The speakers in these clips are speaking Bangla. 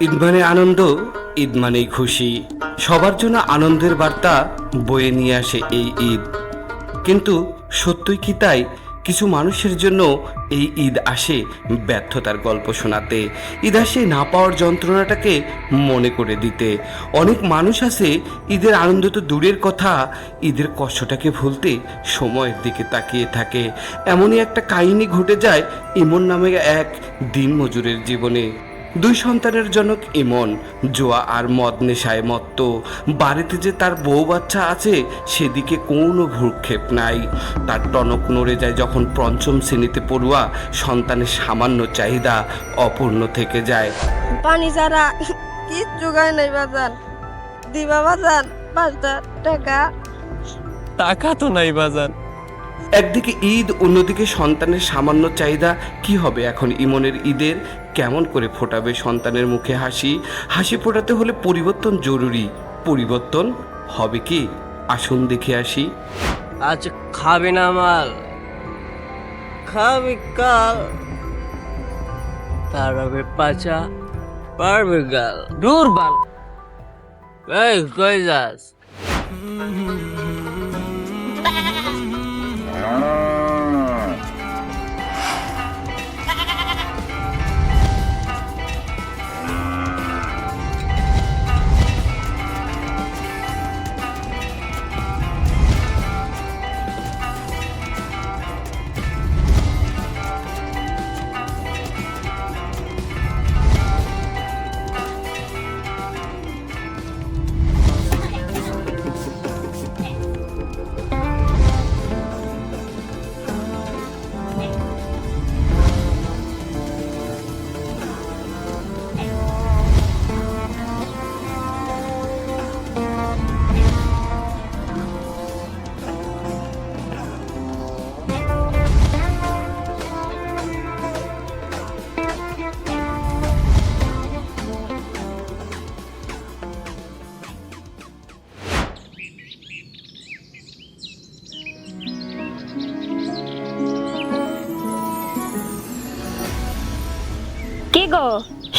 ঈদ মানে আনন্দ ঈদ মানেই খুশি। সবার জন্য আনন্দের বার্তা বয়ে নিয়ে আসে এই ঈদ। কিন্তু সত্যই কি তাই? কিছু মানুষের জন্য এই ঈদ আসে ব্যর্থতার গল্প শোনাতে। ঈদ আসে না পাওয়ার যন্ত্রণাটাকে মনে করে দিতে। অনেক মানুষ আছে, ঈদের আনন্দ তো দূরের কথা, ঈদের কষ্টটাকে ভুলতে সময়ের দিকে তাকিয়ে থাকে। এমনই একটা কাহিনী ঘটে যায় ইমন নামে এক দিনমজুরের জীবনে। দুই সন্তানের জনক ইমন জোয়া আর মদ নেশায় মত্ত। বাড়িতে যে তার বউ বাচ্চা আছে সেদিকে কোনো ভ্রুক্ষেপ নাই। তার টনক নড়ে যায় যখন পঞ্চম শ্রেণীতে পড়ুয়া সন্তানের সামান্য চাহিদা অপূর্ণ থেকে যায়। পানি ছাড়া কিচ্ছু গায় নাই বাজান। দিবা বাজান পাঁচটা টাকা। টাকা তো নাই বাজার একদিকে ঈদ অন্যদিকে সন্তানের সামান্য চাহিদা। কি হবে এখন ইমনের ঈদের? কেমন করে ফোটাবে সন্তানের মুখে হাসি? হাসি ফোটাতে হলে পরিবর্তন জরুরি। পরিবর্তন হবে কি? আসুন দেখে আসি। আজ খাবে না মাল। খাবে কাল। পারবে পাচা পারবে গাল। দূর বাল। এই কই যাস?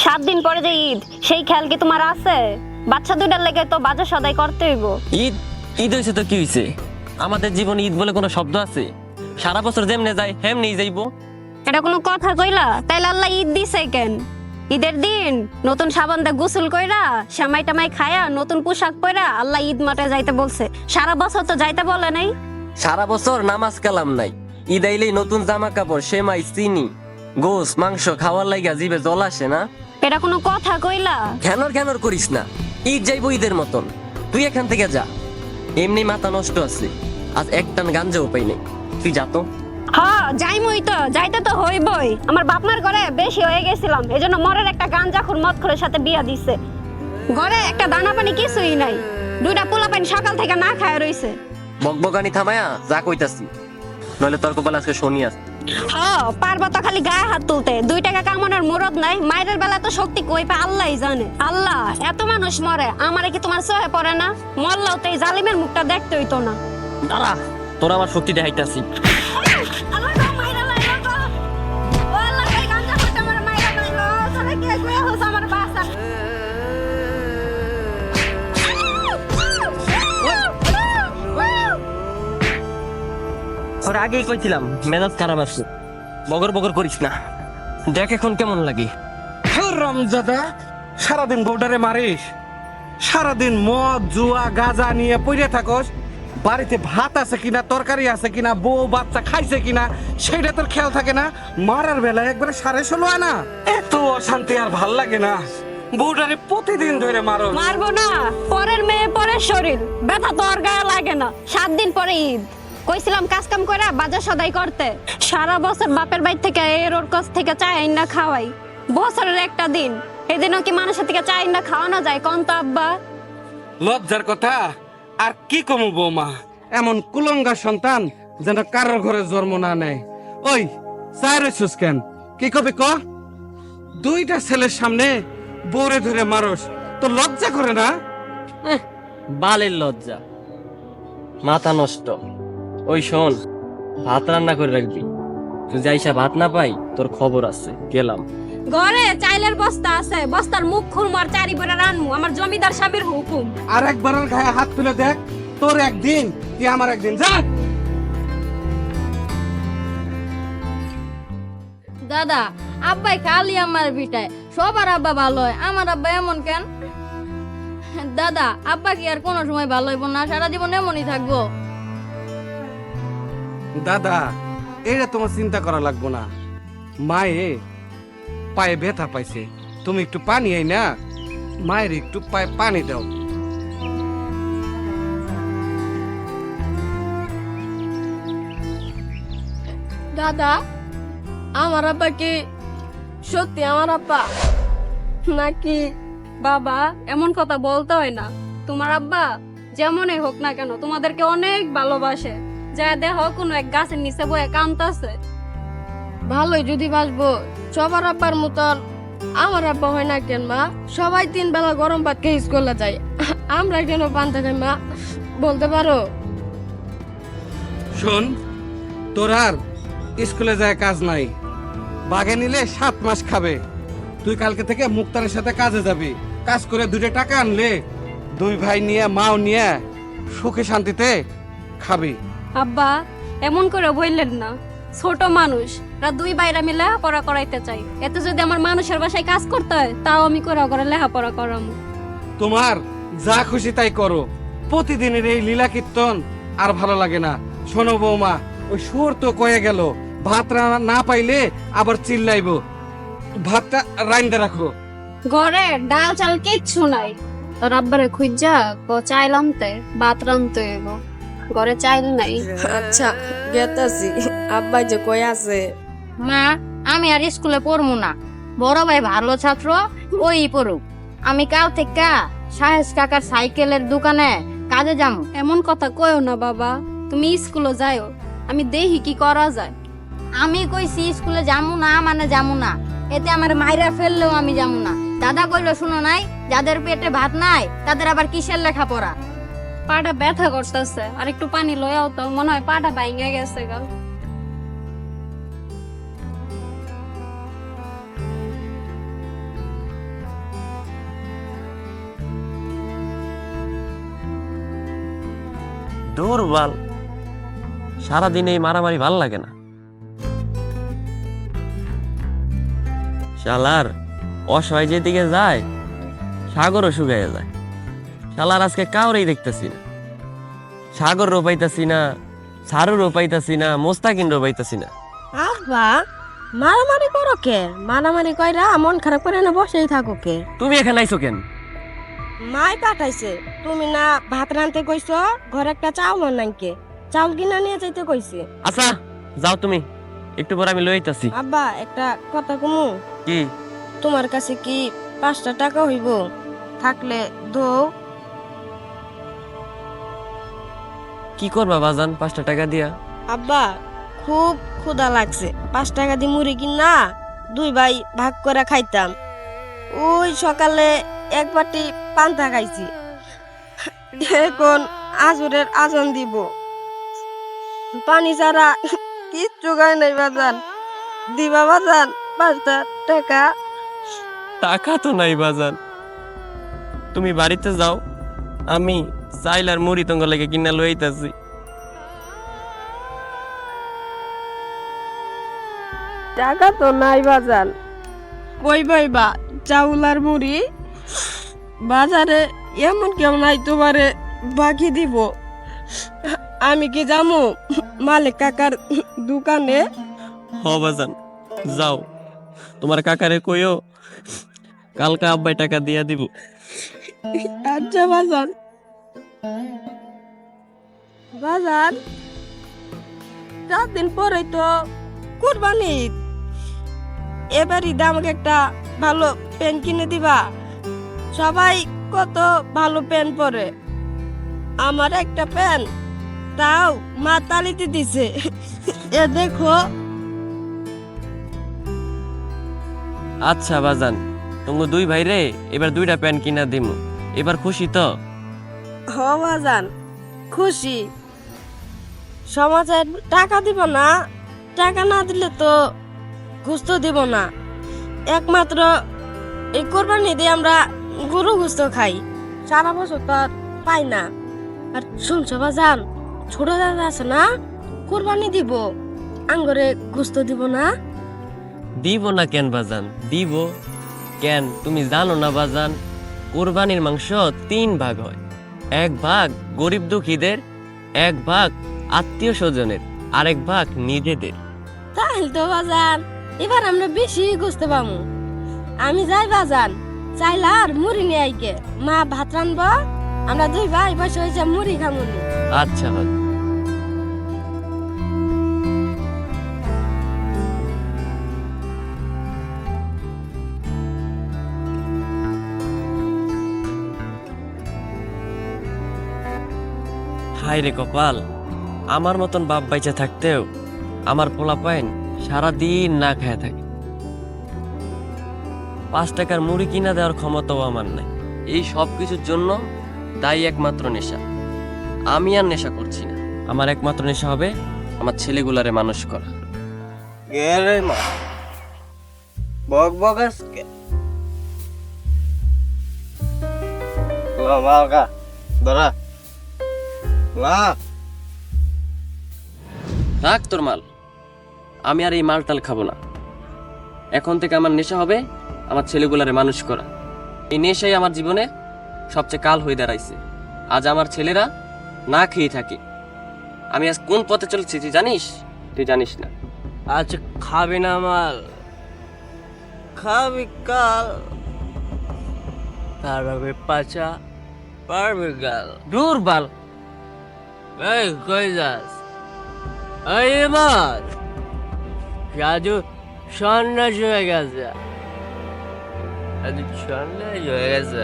সাত দিন পরে যে ঈদ সেই খেয়াল কি তোমার আছে? বাচ্চা দুইটার লেগে তো বাজার সদাই করতে হইব। ঈদ? ঈদ হয়েছে তো কি হয়েছে আমাদের জীবনে ঈদ বলে কোনো শব্দ আছে? সারা বছর যেমনে যায় হেমনি যাইবো। এটা কোনো কথা কইলা? তাইলে আল্লাহ ঈদ দিছে কেন? ঈদের দিন নতুন সাবান দিয়ে গোসল কইরা সেমাই টামাই খায়া নতুন পোশাক পরা আল্লাহ ঈদ মাঠে যাইতে বলছে। সারা বছর তো যাইতে বলে নাই। সারা বছর নামাজ কালাম নাই। ঈদ আইলেই নতুন জামা কাপড় সেমাই চিনি। গোস মাংস খাওয়ার লাইগা জিবে জল আসে না। এটা কোনো কথা কইলা? ঘ্যানর ঘ্যানর করিস না। ঈদ যাইবো ঈদের মতন। তুই এখান থেকে যা। এমনি মাথা নষ্ট আছে। আজ এক টান গাঞ্জাও পাই নাই। তুই যা তো। হ যাইমই তো। যাইতে তো হইবই। আমার বাপমার ঘরে বেশি হয়ে গেছিলাম। এজন্য মরের একটা গাঞ্জা খুর মদ খোরের সাথে বিয়া দিছে। ঘরে একটা দানা পানি কিছুই নাই। দুইটা পোলা পানি সকাল থেকে না খায় রইছে। বকবকানি থামায়া যা কইতাছি। নইলে তর্ক আজকে শুনি হ পারবা তো খালি গায়ে হাত তুলতে। দুই টাকা কামানোর মুরদ নাই মায়ের বেলা তো শক্তি কই পা আল্লাহই জানে। আল্লাহ এত মানুষ মরে আমারে কি তোমার সহে পড়ে না? মরলেও তো এই জালিমের মুখটা দেখতে হইতো না। দাঁড়া তোর আমার শক্তি দেখাইতাছি। আগেই কইছিলাম মেজাজ খারাপ আছে। বগর বগর করিস না। দেখ এখন কেমন লাগে। রমজাদা সারাদিন বউডারে মারিস। সারাদিন মদ জুয়া গাজা নিয়ে পড়ে থাকস। বাড়িতে ভাত আছে কিনা তরকারি আছে কিনা বউ বাচ্চা খাইছে কিনা সেটা তোর খেয়াল থাকে না? মারার বেলায় একবারে সাড়ে ষোলো আনা। এত অশান্তি আর ভালো লাগে না। বউডারে প্রতিদিন ধরে মারো মারবো না। পরের মেয়ে পরের শরীর। ব্যথা তো আর গায়ে লাগে না। সাত দিন পরে ঈদ। কইছিলাম কাজ কাম করে বাজার সদাই করতে। সারা বছর বাপের বাড়ি থেকে এর ওর কাছ থেকে চাই না খাওয়াই। বছরের একটা দিন এদিনও কি মানুষের থেকে চাই না খাওয়ানো যায় কোন তো আব্বা? লজ্জার কথা আর কি কমু বৌমা? এমন কুলঙ্গা সন্তান যেন কারোর ঘরে জন্ম না নেয়। ওই চাইরে কেন? কি কবি ক? দুইটা ছেলের সামনে বউরে ধরে মারস তো লজ্জা করে না? বালের লজ্জা। মাথা নষ্ট। ওই শোন ভাত রান্না করে রাখবি। তুই যাইসা ভাত না পাই তোর খবর আছে গেলাম। ঘরে চাইলের বস্তা আছে বস্তার মুখ খুলমু আর চারি করে রানমু আমার জমিদার স্বামীর হুকুম। আর একবারের গায়ে হাত তুলে দেখ তোর একদিন কি আমার একদিন যা! দাদা আব্বাই খালি আমার বিটায় সবার আব্বা ভালো হয় আমার আব্বা এমন কেন? দাদা আব্বা কি আর কোনো সময় ভালো হইব না? সারা জীবন এমনই থাকব। দাদা এটা তোমার চিন্তা করা লাগবো না। মায়ে পায়ে ব্যথা পাইছে। তুমি একটু পানি আই না। মায়ের একটু পায়ে পানি দাও। দাদা, আমার আব্বা কি সত্যি আমার আব্বা? নাকি বাবা এমন কথা বলতে হয় না? তোমার আব্বা যেমনই হোক না কেন, তোমাদেরকে অনেক ভালোবাসে। যা দেহ কোনো এক গাছের নিচে বয়ে কান্তাছে ভালোই যদি বাসবো সবার আব্বার মতন। আমার আব্বা হয় না কেন, মা? সবাই তিন বেলা গরম ভাত খেয়ে স্কুলে যায়। আমরা কেন পান্তা খাই মা? বলতে পারো? শোন, তোর আর স্কুলে যায় কাজ নাই। বাগে নিলে সাত মাস খাবে। তুই কালকে থেকে মুক্তারের সাথে কাজে যাবি। কাজ করে দুটো টাকা আনলে দুই ভাই নিয়ে, মাও নিয়ে সুখে শান্তিতে খাবি। আব্বা এমন করে বললেন না। ছোট মানুষ রা দুই বাইরা মিলে লেখাপড়া করাইতে চাই এতে যদি আমার মানুষের বাসায় কাজ করতে হয় তাও আমি করে করে লেখাপড়া করামু। তোমার যা খুশি তাই করো। প্রতিদিনের এই লীলা কীর্তন আর ভালো লাগে না। শোনো বৌমা ওই সুর তো কয়ে গেল। ভাত রান্না না পাইলে আবার চিল্লাইবো। ভাতটা রাইন্দে রাখো। ঘরে ডাল চাল কিচ্ছু নাই। তোর আব্বারে খুঁজা ক চাইলাম তে ভাত রানতে হইব। ঘরে চাইল নাই। আচ্ছা গেতাছি আব্বাই যে কই আছে? মা আমি আর স্কুলে পড়মু না। বড় ভাই ভালো ছাত্র ওই পড়ুক। আমি কাল থেকে সাহেস কাকার সাইকেলের দোকানে কাজে যাব এমন কথা কয়ও না বাবা তুমি স্কুলে যাও আমি দেখি কি করা যায়। আমি কইছি স্কুলে যামু না মানে যামু না। এতে আমার মাইরা ফেললেও আমি যামু না। দাদা কইলো শুনো নাই যাদের পেটে ভাত নাই তাদের আবার কিসের লেখাপড়া? পাটা ব্যথা করতেছে। আর একটু পানি লয়াও তো মনে হয় পাটা ভাঙে গেছে গা। দুর্বল সারাদিন এই মারামারি ভালো লাগে না। শালার, অসহায় যেদিকে যায়, সাগরও শুকাইয়া যায়। শালার আজকে কাউরেই দেখতেছি না। সাগরও পাইতাছি না সারু পাইতাছি না মোস্তাকিন পাইতাছি না। আব্বা মারামারি করো কে? মারামারি কইরা মন খারাপ করে না বসেই থাকো কে? তুমি এখানে আইছো কেন? মাই পাঠাইছে তুমি না ভাত রানতে কইছো ঘরে একটা চাউল নাইকে চাউল কিনা নিয়ে যাইতে কইছে। আচ্ছা যাও তুমি একটু পর আমি লইতাছি আব্বা একটা কথা কমু? কি? তোমার কাছে কি পাঁচটা টাকা হইব? থাকলে দো। কি করবা বাজান? পাঁচটা টাকা দিয়া। আব্বা খুব ক্ষুধা লাগছে। পাঁচ টাকা দিয়ে মুড়ি কিনা দুই ভাই ভাগ করে খাইতাম। ওই সকালে এক বাটি পান্তা খাইছি। এখন আজুরের আজন দিব। পানি ছাড়া কিচ্ছু খাই নাই বাজান। দিবা বাজান পাঁচটা টাকা। টাকা তো নাই বাজান। তুমি বাড়িতে যাও আমি চাইল আর মুড়ি তোমার লাগে কিনা লইতাছি টাকা তো নাই বাজান কই বইবা চাউল আর মুড়ি বাজারে এমন কেউ নাই তোমারে বাকি দিব আমি কি যামু মালিক কাকার দোকানে হ বাজান যাও তোমার কাকারে কইও কালকা আব্বাই টাকা দিয়া দিব আচ্ছা বাজান বাজার চার দিন পরে তো কুরবানি ঈদ। এবার ঈদে একটা ভালো পেন কিনে দিবা। সবাই কত ভালো পেন পরে। আমার একটা পেন তাও মাতালিতে দিছে। এ দেখো। আচ্ছা বাজান তুমি দুই ভাই রে এবার দুইটা প্যান্ট কিনা দিমু। এবার খুশি তো? হ যান। খুশি। সমাজের টাকা দিব না, টাকা না দিলে তো ঘুষ দিব না। একমাত্র এই কোরবানি দিয়ে আমরা গরু গুস্ত খাই। সারা বছর তো আর পাই না। আর শুনছো বাজান, ছোট দাদা আছে না, কোরবানি দিব, আঙ্গরে গুস্ত দিব না। দিব না কেন বাজান? দিব। কেন? তুমি জানো না বাজান, কোরবানির মাংস তিন ভাগ হয়। এক ভাগ গরিব দুঃখীদের এক ভাগ আত্মীয় স্বজনের আরেক ভাগ নিজেদের। তাহলে তো বাজার এবার আমরা বেশি গুছতে পামু আমি যাই বাজান চাইলা আর মুড়ি নিয়ে আইকে। মা ভাত রানবো আমরা দুই ভাই বসে হয়েছে মুড়ি খামুনি। আচ্ছা বাজান হায় রে কপাল, আমার মতন বাপ বাইচা থাকতেও আমার পোলা পাইন সারাদিন না খায় থাকে। পাঁচ টাকার মুড়ি কিনা দেওয়ার ক্ষমতাও আমার নাই। এই সব কিছুর জন্য দায়ী একমাত্র নেশা। আমি আর নেশা করছি না। আমার একমাত্র নেশা হবে আমার ছেলেগুলারে মানুষ করা। ধরা। লা রাখ তোর মাল আমি আর এই মালটাল খাব না। এখন থেকে আমার নেশা হবে আমার ছেলেগুলারে মানুষ করা। এই নেশাই আমার জীবনে সবচেয়ে কাল হয়ে দাঁড়াইছে। আজ আমার ছেলেরা না খেয়ে থাকে। আমি আজ কোন পথে চলছি তুই জানিস? তুই জানিস না। আজ খাবি না মাল। খাবি কাল। পারবে পাচা পারবে গাল দূর বাল। এই কই যাস এই এবার রাজু সন্ন্যাস হয়ে গেছে রাজু সন্ন্যাস হয়ে গেছে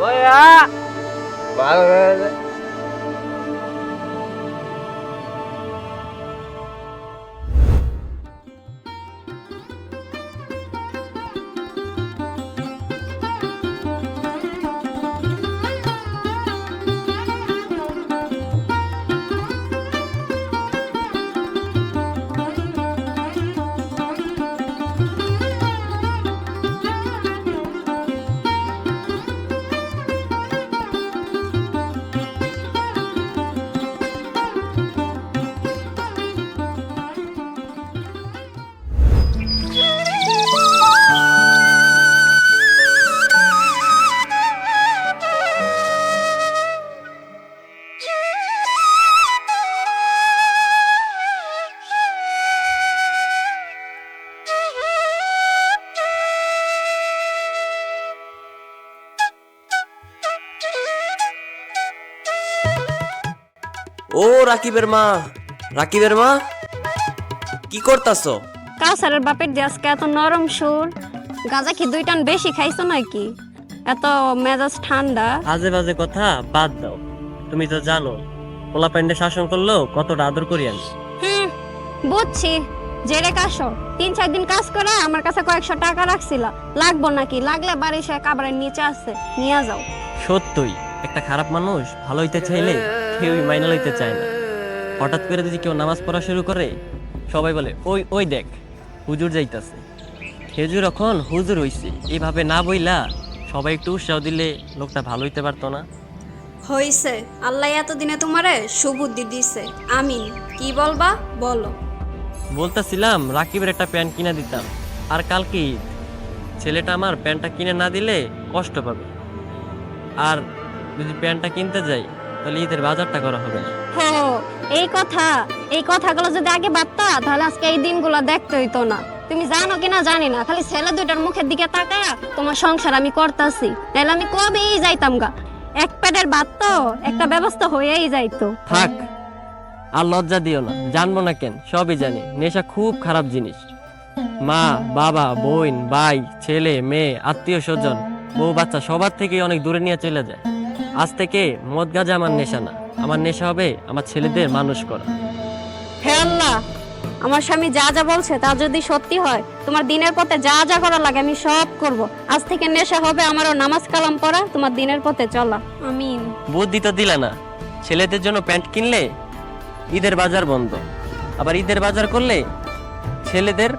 ওই আ ভালো হয়ে গেছে রাকিবের মা। রাকিবের মা? কি করতাছো? কাউসারের বাপের দিয়ে আজকে এত নরম সুর গাঁজা কি দুই টান বেশি খাইছো নাকি? এত মেজাজ ঠান্ডা। আজে বাজে কথা বাদ দাও। তুমি তো জানো পোলা প্যান্ডে শাসন করলেও কতটা আদর করি আমি। হুম বুঝছি। জেরে কাশো তিন চার দিন কাজ করে আমার কাছে কয়েকশো টাকা রাখছিল। লাগবো নাকি? লাগলে বাড়ি সে কাবারের নিচে আছে নিয়ে যাও। সত্যই একটা খারাপ মানুষ ভালো হইতে চাইলে কেউই মাইনা লইতে চায় না। হঠাৎ করে যদি কেউ নামাজ পড়া শুরু করে সবাই বলে ওই ওই দেখ হুজুর যাইতাছে। খেজুর এখন হুজুর হইছে। এভাবে না বইলা সবাই একটু উৎসাহ দিলে লোকটা ভালো হইতে পারতো না। হইছে। আল্লাহ এতদিনে তোমারে সুবুদ্ধি দিছে। আমিন। কি বলবা? বলো। বলতেছিলাম রাকিবের একটা প্যান্ট কিনে দিতাম। আর কালকে ঈদ ছেলেটা আমার প্যান্টটা কিনে না দিলে কষ্ট পাবে। আর যদি প্যান্টটা কিনতে যাই তাহলে ঈদের বাজারটা করা হবে। না হো এই কথা এই কথাগুলো যদি আগে ভাবতা তাহলে আজকে এই দিনগুলো দেখতে হইতো না। তুমি জানো কিনা জানি না খালি ছেলে দুইটার মুখের দিকে তাকায়া তোমার সংসার আমি করতাছি। তাহলে আমি কবেই যাইতাম গা। এক পেটের ভাত তো একটা ব্যবস্থা হয়েই যাইতো। থাক আর লজ্জা দিও না জানব না কেন সবই জানি নেশা খুব খারাপ জিনিস। মা বাবা বোন ভাই ছেলে মেয়ে আত্মীয় স্বজন বউ বাচ্চা সবার থেকে অনেক দূরে নিয়ে চলে যায়। আজ থেকে মদ গাজা আমার নেশা না। আমার নেশা হবে আমার ছেলেদের মানুষ করা। হে আল্লাহ আমার স্বামী যা যা বলছে তা যদি সত্যি হয় তোমার দিনের পথে যা যা করা লাগে আমি সব করব। আজ থেকে নেশা হবে আমারও নামাজ কালাম পড়া তোমার দিনের পথে চলা। আমিন। বুদ্ধি তো দিলা না। ছেলেদের জন্য প্যান্ট কিনলে ঈদের বাজার বন্ধ। আবার ঈদের বাজার করলে ছেলেদের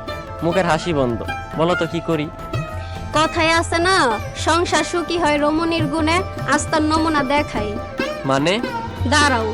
মুখের হাসি বন্ধ। বলো তো কি করি? কথায় আছে না সংসার সুখী হয় রমণীর গুণে আস্তার নমুনা দেখাই। মানে? দাঁড়াও।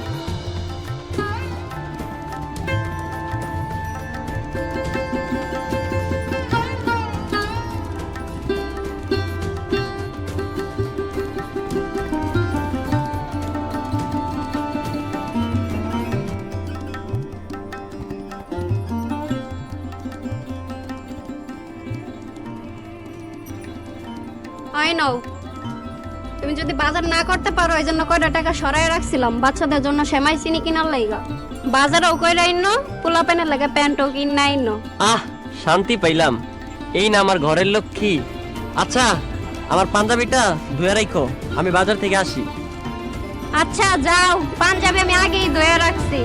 আই নাও। তুমি যদি বাজার না করতে পারো এই জন্য কয়টা টাকা সরাই রাখছিলাম। বাচ্চাদের জন্য সেমাই চিনি কিনার লাইগা। বাজারও কইরা ইন্ন? পোলা প্যানের লাগে প্যান্টও কিন না ইন্ন। আহ শান্তি পাইলাম। এই না আমার ঘরের লক্ষ্মী। আচ্ছা আমার পাঞ্জাবিটা ধুয়ে রাখো আমি বাজার থেকে আসি। আচ্ছা যাও। পাঞ্জাবি আমি আগেই ধুয়ে রাখছি।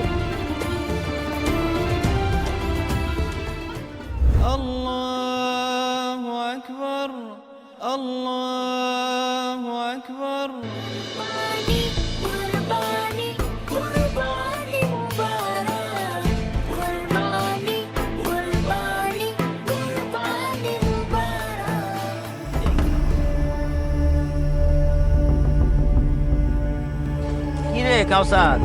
الله أكبر الله أكبر কিরে কাউসার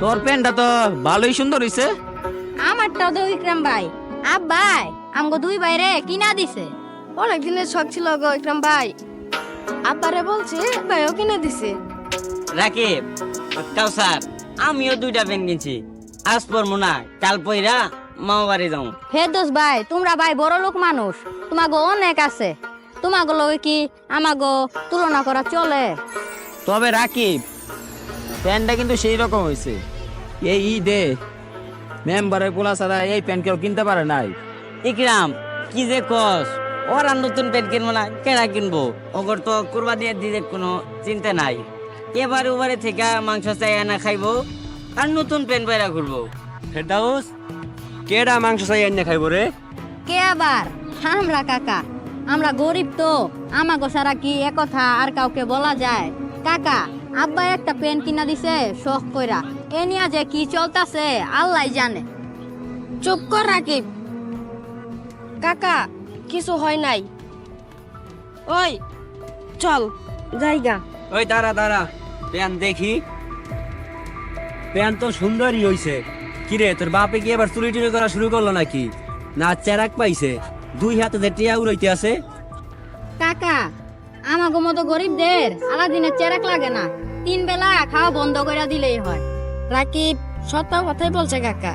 তোর প্যান্টটা তো ভালোই সুন্দর হইছে আমারটাও তো বিক্রম ভাই আব্বাই আমগো দুই বাইরে কিনা দিছে? অনেক দিনের শখ ছিল গো ইকরাম ভাই। আপারে বলছে ভাইও কিনে দিছে। রাকিব কাউসার আমিও দুইটা প্যান্ট কিনছি। আজ পরমু না কাল পইরা মামা বাড়ি যাও ফেরদোস ভাই তোমরা ভাই বড় লোক মানুষ তোমাগো অনেক আছে। তোমাগো লগে কি আমাগো তুলনা করা চলে? তবে রাকিব প্যান্টটা কিন্তু সেই রকম হয়েছে এই ঈদে মেম্বারের পোলা ছাড়া এই প্যান্ট কেউ কিনতে পারে নাই। ইকরাম কি যে কস? ওরা নতুন প্যান্ট কিনবো না কেনা কিনবো? ওগর তো কুরবানি দিতে কোনো চিন্তা নাই। এবারে ওবারে থেকে মাংস চাই না খাইবো আর নতুন প্যান্ট পয়রা ঘুরবো। ফেরদাউস কেডা মাংস চাই এনে খাইব রে? কে আবার? আমরা কাকা। আমরা গরিব তো আমাগো সারা কি একথা আর কাউকে বলা যায়? কাকা আব্বা একটা পেন কিনা দিছে শখ কইরা। এ নিয়া যে কি চলতাছে আল্লাহ জানে। চুপ কর রাকিব। কাকা কিছু হয় নাই। ওই চল জায়গা। ওই দাঁড়া দাঁড়া প্যান্ট দেখি। প্যান তো সুন্দরই হইছে। কিরে তোর বাপে কি এবার চুরি টুরি করা শুরু করল নাকি? না চেরাক পাইছে। দুই হাতে যে টিয়া উড়াইতে আছে। কাকা আমাগো মতো গরিবদের আলাদিনের চেরাক লাগে না। তিন বেলা খাওয়া বন্ধ করে দিলেই হয়। রাকিব সত্য কথাই বলছে কাকা।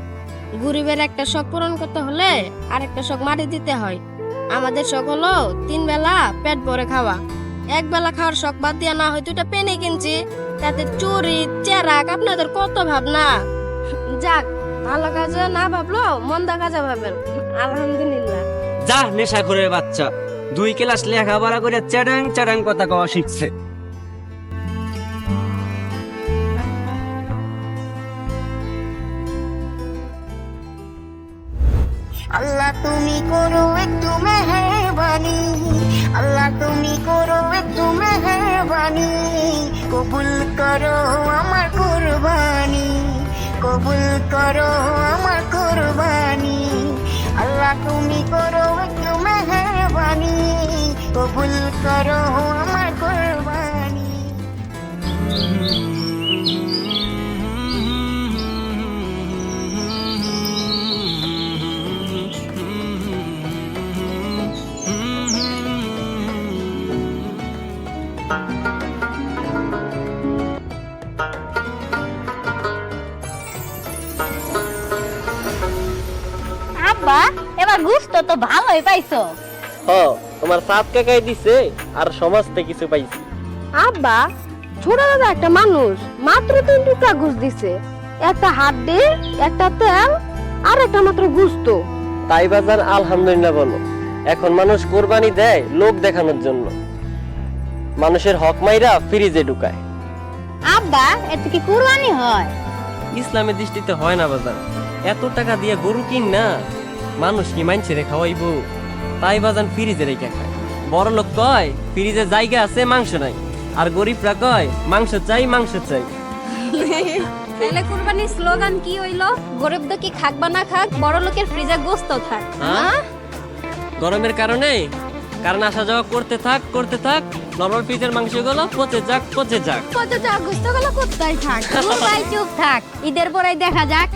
গরিবের একটা শখ পূরণ করতে হলে আর একটা শখ মাটি দিতে হয়। আমাদের শখ হলো তিন বেলা পেট ভরে খাওয়া। এক বেলা খাওয়ার শখ বাদ দিয়া না হয় দুটা পেনে কিনছি। তাতে চুরি, চেরাক আপনাদের কত ভাবনা? যাক, ভালো কাজে না ভাবলো, মন্দা কাজে ভাবেন আলহামদুলিল্লাহ। যা নেশা করে বাচ্চা। দুই ক্লাস লেখাপড়া করে চ্যাডাং চ্যাডাং কথা কওয়া শিখছে। করো একটু মেহরবানি। আল্লাহ, তুমি করো একটু মেহরবানি। কবুল করো আমার কুরবানি। কবুল করো আমার কুরবানি। আল্লাহ, তুমি করো একটু মেহরবানি। কবুল করো আমার কুরবানি। আব্বা এবার গুস্ত তো ভালোই পাইছো। হ তোমার সাত কাকাই দিছে আর সমাজ থেকে কিছু পাইছি। আব্বা ছোট দাদা একটা মানুষ মাত্র তিন টুকরা ঘুষ দিছে। একটা হাড্ডি একটা তেল আর একটা মাত্র গুস্ত। তাই বাজার আলহামদুলিল্লাহ বলো এখন মানুষ কোরবানি দেয় লোক দেখানোর জন্য। মানুষের হক মাইরা ফ্রিজে ঢুকায়। আব্বা এতে কি কুরবানি হয়। ইসলামের দৃষ্টিতে হয় না বাজার। এত টাকা দিয়ে গরু কিন না। মানুষ কি মানছে রে খাওয়াইবো। তাই বাজান ফ্রিজে রেখে খায়। বড় লোক কয় ফ্রিজে জায়গা আছে মাংস নাই। আর গরিবরা কয় মাংস চাই মাংস চাই। তাহলে কুরবানির স্লোগান কি হইল? গরিব কি খাক বা না খাক বড় লোকের ফ্রিজে গোস্ত থাক হ্যাঁ গরমের কারণে? কারণ আসা যাওয়া করতে থাক করতে থাক নর্মাল পিসের মাংসগুলো পচে যাক পচে যাক। কত যা গোস্তগুলো কোথায় থাক? ভাই চুপ থাক? ঈদের পরে দেখা যাক।